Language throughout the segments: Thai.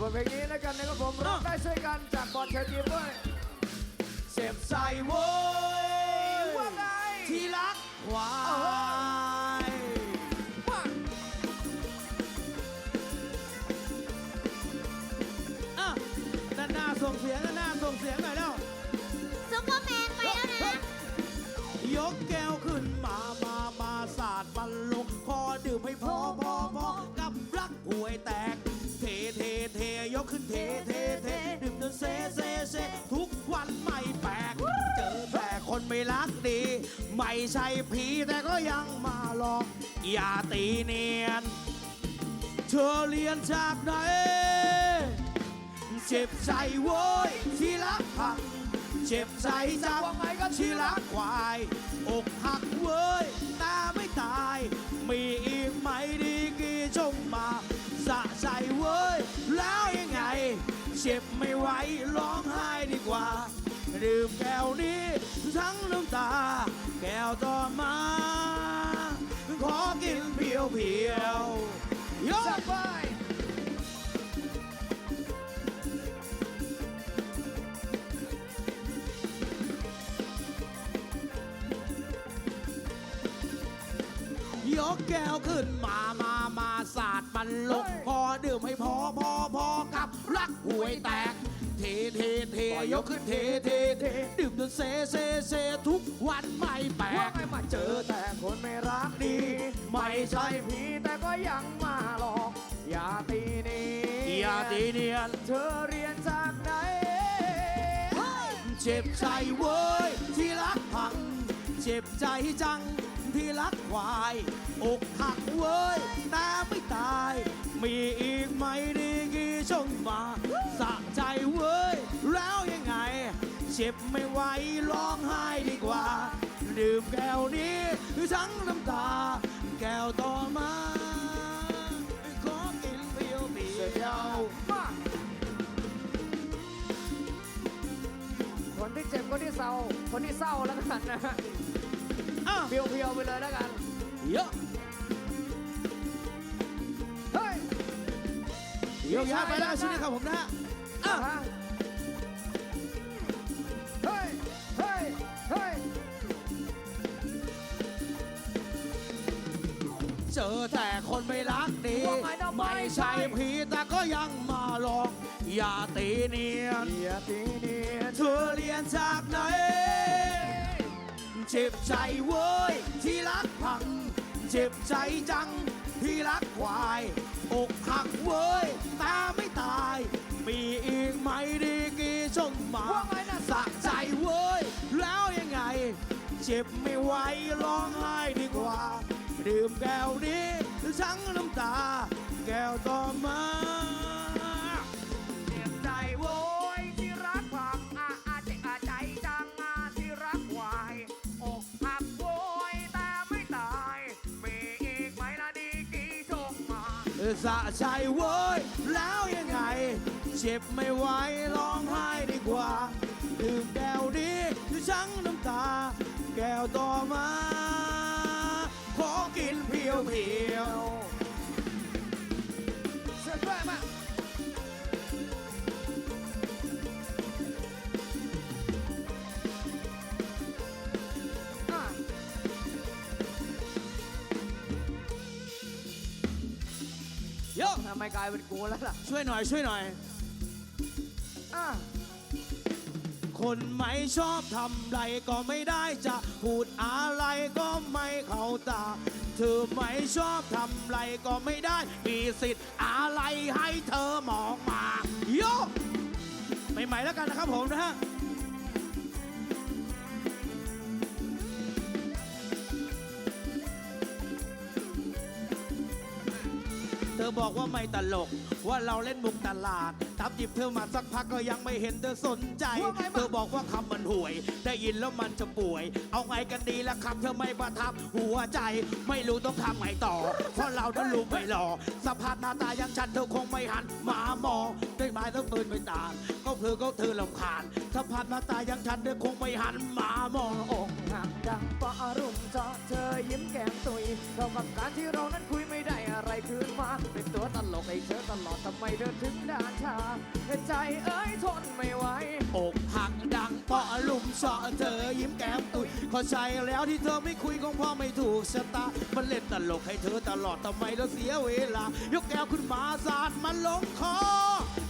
บทเพลงนี้แล้วกันนะครับผมร้องได้ช่วยกันจากบอลเชิญยิ้มด้วยเจ็บใจโว้ยว่าไงที่รักควายมาอะด้านหน้าส่งเสียงด้านหน้าส่งเสียงหน่อยแล้วซุปเปอร์แมนไปแล้วนะ ยกแก้วขึ้นมามามา ใช่ผีแต่ก็ยังมาหลอกอย่าตีเนียน เธอเรียนจากไหน เจ็บใจโว้ยที่รักพัง เจ็บใจจังว่าไงกันที่รักควาย อกหักเว้ยตาไม่ตาย มีอีกไหมดีกี่จงมาสะใจเว้ย แล้วยังไง เจ็บไม่ไหวร้องไห้ดีกว่า ดื่มแก้วนี้ทั้งน้ำตา วต่อมา ขอกินเพียวเพียวๆยกไป ยยกแก้วขึ้นมามามาสาดมันลงพอดื่มให้พอพอพอกับรักหวยแตก เทเทเทยกขึ้นเทเทเทดื่มจนเซเซเซทุกวันไม่แปลว่ากไงมาเจอแต่คนไม่รักดี ไม่ใช่ผีแต่ก็ยังมาหลอกอย่าตีนีอย่าตีเนียนเธอเรียนจากไหนเจ็บใจเว้ยที่รักพัง เจ็บใจจัง ที่รักควายอกหักเว้ยแต่ไม่ตาย มีอีกไหมดีกี่ชงมาสะใจเว้ย แล้วยังไง เจ็บไม่ไหวร้องไห้ดีกว่า ดื่มแก้วนี้ทั้งน้ำตา แก้วต่อมาขอกินเพียวเพีเสียยววมาคนที่เจ็บคนที่เศร้า คนที่เศร้าแล้วกันนะ ฮะอะเพียวๆไปเลยแล้วกัน เยอะเฮ้ยเดี๋ยวย้ายไปแล้วชุดนี้ครับผมนะฮะอะฮะเฮ้ย เฮ้ย เฮ้ย เจอแต่คนไม่รักดีว่าไงนะไม่ไม่ใช่ ใช่ผีแต่ก็ยังมาหลอกอย่าตีเนียน อย่าตีเนียนเธอเรียนจากไหน เจ็บใจเว้ย ที่รักพัง เจ็บใจจัง ที่รักควาย อกหักเว้ย ตาไม่ตาย มีอีกไหมดีกี่ชงมาว่าไงนะสะใจเว้ย แล้วยังไง เจ็บไม่ไหวร้องไห้ดีกว่า ดื่มแก้วนี้ทั้งน้ำตา แก้วต่อมา สะใจเว้ย แล้วยังไง เจ็บไม่ไหวร้องไห้ดีกว่า ดื่มแก้วนี้ทั้งน้ำตา แก้วต่อมา ขอกินเพียวเพียว เยอะทำไมกลายเป็นกูแล้วล่ะช่วยหน่อยช่วยหน่อย อะคนไม่ชอบทำไรก็ไม่ได้จะพูดอะไรก็ไม่เข้าตา เธอไม่ชอบทำไรก็ไม่ได้ มีสิทธิ์อะไรให้เธอมองมาโยกใหม่ๆแล้วกันนะครับผมนะฮะ อบอกว่าไม่ตลก ว่าเราเล่นมุกตลาดทับหยิบเธอมาสักพักก็ยังไม่เห็นเธอสนใจ ว่าไงบ้าง เธอบอกว่าคำมันห่วย ได้ยินแล้วมันจะป่วย เอาไงกันดีละครับเธอไม่ประทับหัวใจ ไม่รู้ต้องทำไงต่อ เพราะเรานั้นลูกไม่หล่อสภาพหน้าตาอย่างฉันเธอคงไม่หันมามองด้วยไม้ต้องปืนไปตามก็เพื่อก็เธอลำคาญสภาพหน้าตาอย่างฉันเธอคงไม่หันมามองอกหักดังปะอารมณ์เจาะเธอยิ้มแก้มตุยเท่ากับการที่เรานั้นคุย เป็นตัวตลกให้เธอตลอดทำไมเธอถึงด่านชาใจเอ้ยทนไม่ไหวอกหักดังเปาะลุมเสาะเธอยิ้มแก้มตุยเข้าใจแล้วที่เธอไม่คุยคงพราะไม่ถูกชะตา มันเล่นตลกให้เธอตลอดทำไมเราเสียเวลายกแก้วขึ้นมาสาดมันลงคอ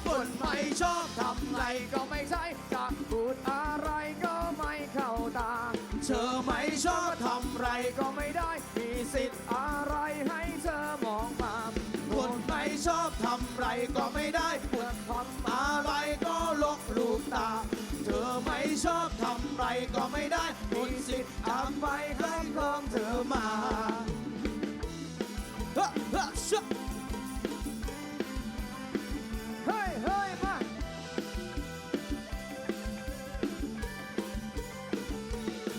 คนไม่ชอบทำไรไรก็ไม่ใช่จะพูดอะไรก็ไม่เข้าตาเธอไม่ชอบทำไรก็ไม่ได้ มีสิทธิ์อะไรให้ ก็ไม่ได้เพื่อความมาอะไรก็ลกลูกตา เธอไม่ชอบทำไรก็ไม่ได้มีสิทธิ์ทำไปให้ของเธอมาเฮ้อเฮ้อชะเฮ้ยเฮ้ยมา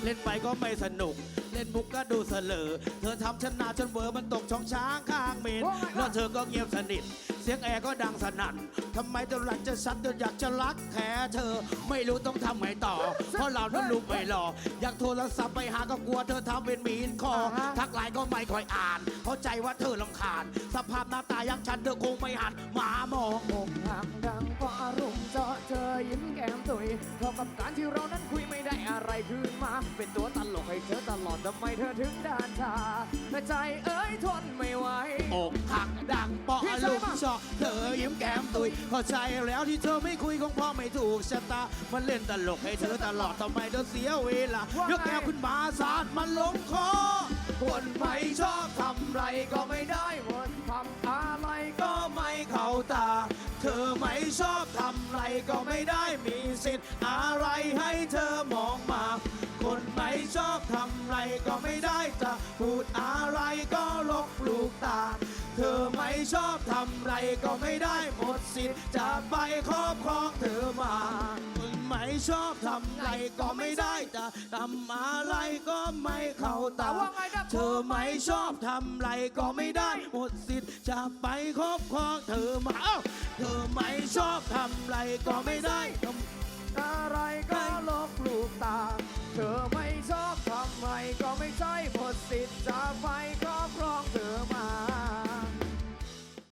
เล่นไปก็ไม่สนุก เล่นมุกก็ดูเสลอ เธอทำฉันหนาจนเบอร์มันตกช่องช้างข้างเมนแล้วเธอก็เงียบสนิท เสียงแอร์ก็ดังสนั่นทำไมตอนหลังจะซัดจนอยากจะรักแค่เธอ ไม่รู้ต้องทำไงต่อ เพราะเรานั้นลูกไม่หล่ออยากโทรศัพท์ไปหาก็กลัวเธอทำเป็นหมีนคอ ทักไลน์ก็ไม่ค่อยอ่าน เข้าใจว่าเธอลำคาญ สภาพหน้าตาอยังฉันเธอคงไม่หันมามองอกหักดังเพราะอารมณ์เจาะเธอยิ้มแก้มตุยเท่ากับการที่เรานั้นคุยไม่ได้อะไรคืนมา เป็นตัวตลกให้เธอตลอดทำไมเธอถึงด่านชาใจเอ้ยทนไม่ไหวอกหักดังเปาะพี่ชายลุกมาชอบเธอยิ้มแก้มตุยเข้าใจแล้วที่เธอไม่คุยคงเพราะไม่ถูกชะตา มันเล่นตลกให้เธอตลอดทำไมเธอเสียเวลายกแก้วขึ้นมาสาดมันลงคอคนไม่ชอบทำไรก็ไม่ได้หมดทำอะไรก็ก็ไม่เข้าตา เธอไม่ชอบทำไรก็ไม่ได้มีสิทธิ์อะไรให้เธอมองมา คนไม่ชอบทำไรก็ไม่ได้จะพูดอะไรก็ลกลูกตา เธอไม่ชอบทำไรก็ไม่ได้หมดสิทธิ์จะไปครอบครองเธอมาคนไม่ชอบทำไรก็ไม่ได้จะทำอะไรก็ไม่เข้าตาว่าไงครับเธอไม่ชอบทำไรก็ไม่ได้หมดสิทธิ์จะไปครอบครองเธอมาเอ้าเธอไม่ชอบทำไรก็ไม่ได้